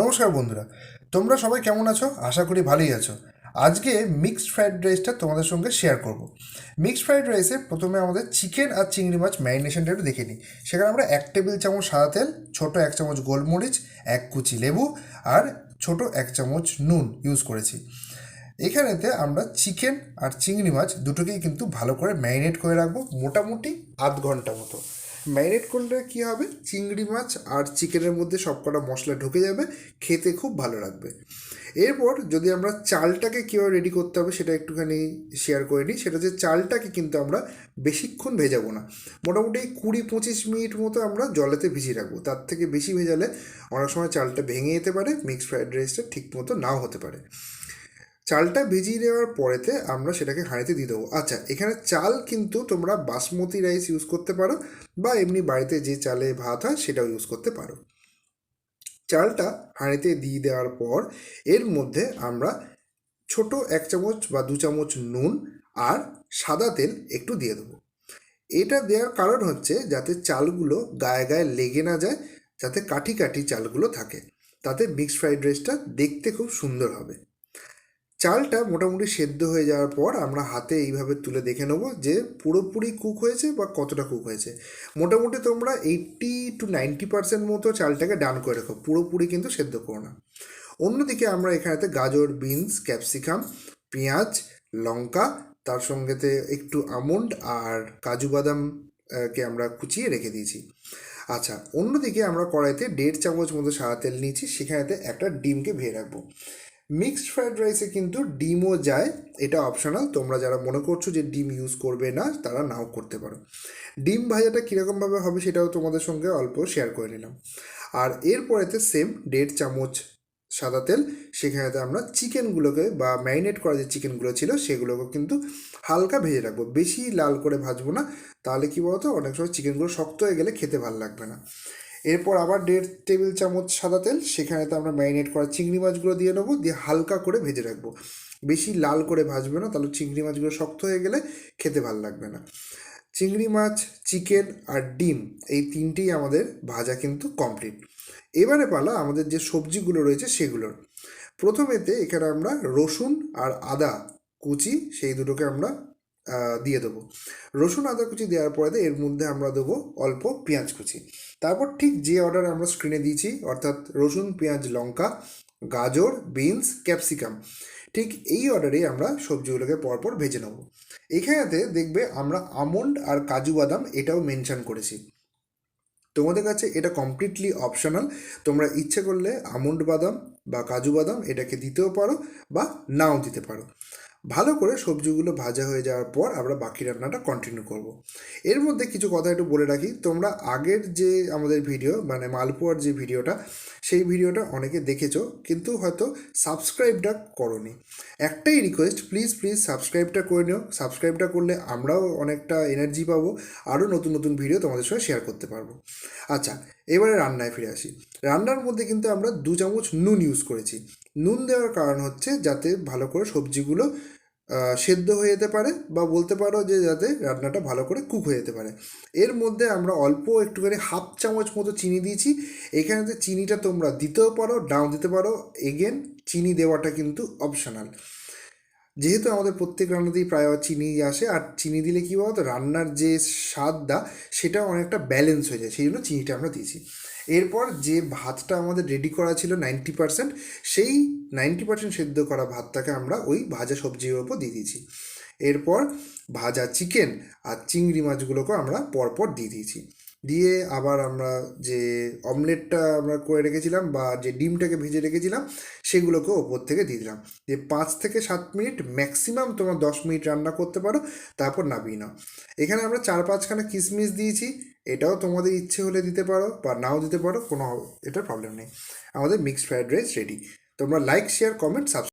নমস্কার বন্ধুরা, তোমরা সবাই কেমন আছো? আশা করি ভালোই আছো। আজকে মিক্সড ফ্রাইড রাইসটা তোমাদের সঙ্গে শেয়ার করব। মিক্সড ফ্রাইড রাইসে প্রথমে আমাদের চিকেন আর চিংড়ি মাছ ম্যারিনেশনটা একটু দেখে নিই। সেখানে আমরা এক টেবিল চামচ সাদা তেল, ছোটো এক চামচ গোলমরিচ, এক কুচি লেবু আর ছোট এক চামচ নুন ইউজ করেছি। এখানেতে আমরা চিকেন আর চিংড়ি মাছ দুটোকেই কিন্তু ভালো করে ম্যারিনেট করে রাখব, মোটামুটি আধ ঘণ্টা মতো। ম্যারিনেট করলে কী হবে? চিংড়ি মাছ আর চিকেনের মধ্যে সবকটা মশলা ঢুকে যাবে, খেতে খুব ভালো লাগবে। এরপর যদি আমরা চালটাকে কীভাবে রেডি করতে হবে সেটা একটুখানি শেয়ার করে নিই। সেটা হচ্ছে চালটাকে কিন্তু আমরা বেশিক্ষণ ভেজাবো না। মোটামুটি কুড়ি পঁচিশ মিনিট মতো আমরা জলেতে ভিজিয়ে রাখব। তার থেকে বেশি ভেজালে অনেক সময় চালটা ভেঙে যেতে পারে মিক্সড ফ্রাইড রাইসটা ঠিক মতো নাও হতে পারে। চালটা ভিজিয়ে দেওয়ার পরেতে আমরা সেটাকে হাঁড়িতে দিয়ে দেবো। আচ্ছা এখানে চাল কিন্তু তোমরা বাসমতি রাইস ইউজ করতে পারো বা এমনি বাড়িতে যে চালে ভাত হয় সেটাও ইউজ করতে পারো। চালটা হাঁড়িতে দিয়ে দেওয়ার পর এর মধ্যে আমরা ছোট এক চামচ বা দু চামচ নুন আর সাদা তেল একটু দিয়ে দেবো। এটা দেওয়ার কারণ হচ্ছে যাতে চালগুলো গায়ে গায়ে লেগে না যায়, যাতে কাঠি কাঠি চালগুলো থাকে। তাতে মিক্সড ফ্রাইড রাইসটা দেখতে খুব সুন্দর হবে। চালটা মোটামুটি সেদ্ধ হয়ে যাওয়ার পর আমরা হাতে এইভাবে তুলে দেখে নেব যে পুরোপুরি কুক হয়েছে বা কতটা কুক হয়েছে। মোটামুটি তোমরা এইট্টি টু নাইনটি পার্সেন্ট মতো চালটাকে ডান করে রাখো, পুরোপুরি কিন্তু সেদ্ধ করো না। অন্যদিকে আমরা এখানেতে গাজর বিনস ক্যাপসিকাম পেঁয়াজ, লঙ্কা, তার সঙ্গেতে একটু আমন্ড আর কাজু বাদাম কে আমরা কুচিয়ে রেখে দিয়েছি। আচ্ছা অন্যদিকে আমরা কড়াইতে দেড় চামচ মতো সাদা তেল নিয়েছি সেখানেতে একটা ডিমকে ভেজে রাখব। মিক্সড ফ্রায়েড রাইসে কিন্তু ডিমও যায়, এটা অপশনাল তোমরা যারা মনে করছ যে ডিম ইউজ করবে না, তারা নাও করতে পারো। ডিম ভাজাটা কীরকমভাবে হবে সেটাও তোমাদের সঙ্গে অল্প শেয়ার করে নিলাম। আর এরপরেতে সেম দেড় চামচ সাদা তেল, সেখানেতে আমরা চিকেনগুলোকে বা ম্যারিনেট করা যে চিকেনগুলো ছিল, সেগুলোকে কিন্তু হালকা ভেজে রাখব। বেশি লাল করে ভাজবো না, তাহলে কী বলতো? অনেক সময় চিকেনগুলো শক্ত হয়ে গেলে খেতে ভালো লাগবে না। এরপর আবার দেড় টেবিল চামচ সাদা তেল সেখানেতে আমরা ম্যারিনেট করা চিংড়ি মাছগুলো দিয়ে নেব, দিয়ে হালকা করে ভেজে রাখব। বেশি লাল করে ভাজবে না, তাহলে চিংড়ি মাছগুলো শক্ত হয়ে গেলে খেতে ভালো লাগবে না। চিংড়ি মাছ, চিকেন আর ডিম, এই তিনটেই আমাদের ভাজা কিন্তু কমপ্লিট। এবারে পালা আমাদের যে সবজিগুলো রয়েছে সেগুলোর। প্রথমেতে এখানে আমরা রসুন আর আদা কুচি, সেই দুটোকে আমরা দিয়ে দেবো। রসুন, আদা কুচি দেওয়ার পরে এর মধ্যে আমরা দেবো অল্প পেঁয়াজ কুচি। তারপর ঠিক যে অর্ডার আমরা স্ক্রিনে দিয়েছি, অর্থাৎ রসুন, পেঁয়াজ, লঙ্কা, গাজর বিনস ক্যাপসিকাম ঠিক এই অর্ডারেই আমরা সবজিগুলোকে পরপর ভেজে নেব। এখানেতে দেখবে আমরা আমন্ড আর কাজু বাদাম এটাও মেনশন করেছি। তোমাদের কাছে এটা কমপ্লিটলি অপশনাল তোমরা ইচ্ছে করলে আমন্ড বাদাম বা কাজু বাদাম এটাকে দিতেও পারো বা নাও দিতে পারো। ভালো করে সবজিগুলো ভাজা হয়ে যাওয়ার পর আমরা বাকি রান্নাটা কন্টিনিউ করব। এর মধ্যে কিছু কথা একটু বলে রাখি, তোমরা আগের যে আমাদের ভিডিও মানে মালপোয়ার যে ভিডিওটা সেই ভিডিওটা অনেকে দেখেছ, কিন্তু হয়তো সাবস্ক্রাইবটা করনি। একটাই রিকোয়েস্ট প্লিজ প্লিজ সাবস্ক্রাইবটা করে নিও। সাবস্ক্রাইবটা করলে আমরাও অনেকটা এনার্জি পাবো, আরও নতুন নতুন ভিডিও তোমাদের সঙ্গে শেয়ার করতে পারব। আচ্ছা এবারে রান্নায় ফিরে আসি। রান্নার মধ্যে কিন্তু আমরা দু চামচ নুন ইউজ করেছি। নুন দেওয়ার কারণ হচ্ছে যাতে ভালো করে সবজিগুলো সেদ্ধ হয়ে যেতে পারে বা বলতে পারো যে যাতে রান্নাটা ভালো করে কুক হয়ে যেতে পারে। এর মধ্যে আমরা অল্প একটুখানি হাফ চামচ মতো চিনি দিয়েছি। এখানেতে চিনিটা তোমরা দিতেও পারো, নাও দিতে পারো এগেন চিনি দেওয়াটা কিন্তু অপশনাল যেহেতু আমাদের প্রত্যেক রান্নাতেই প্রায় চিনি আসে, আর চিনি দিলে কী বলতো, রান্নার যে স্বাদটা সেটা অনেকটা ব্যালেন্স হয়ে যায়। সেই জন্য চিনিটা আমরা দিয়েছি। এরপর যে ভাতটা আমাদের রেডি করা ছিল নাইনটি পার্সেন্ট সেই নাইনটি পার্সেন্ট সেদ্ধ করা ভাতটাকে আমরা ওই ভাজা সবজির ওপর দিয়ে দিয়েছি। এরপর ভাজা চিকেন আর চিংড়ি মাছগুলোকেও আমরা পরপর দিয়ে দিয়েছি। দিয়ে আবার আমরা যে অমলেটটা আমরা করে রেখেছিলাম বা যে ডিমটাকে ভেজে রেখেছিলাম সেগুলোকে ওপর থেকে দিয়ে দিলাম। যে পাঁচ থেকে সাত মিনিট ম্যাক্সিমাম তোমার দশ মিনিট রান্না করতে পারো, তারপর নামিয়ে নাও। এখানে আমরা চার পাঁচখানা কিশমিশ দিয়েছি। এটাও তোমাদের ইচ্ছে হলে দিতে পারো বা নাও দিতে পারো, কোনো এটা প্রবলেম নেই। আমাদের মিক্সড ফ্রায়েড রাইস রেডি তোমরা লাইক শেয়ার কমেন্ট সাবস্ক্রাইব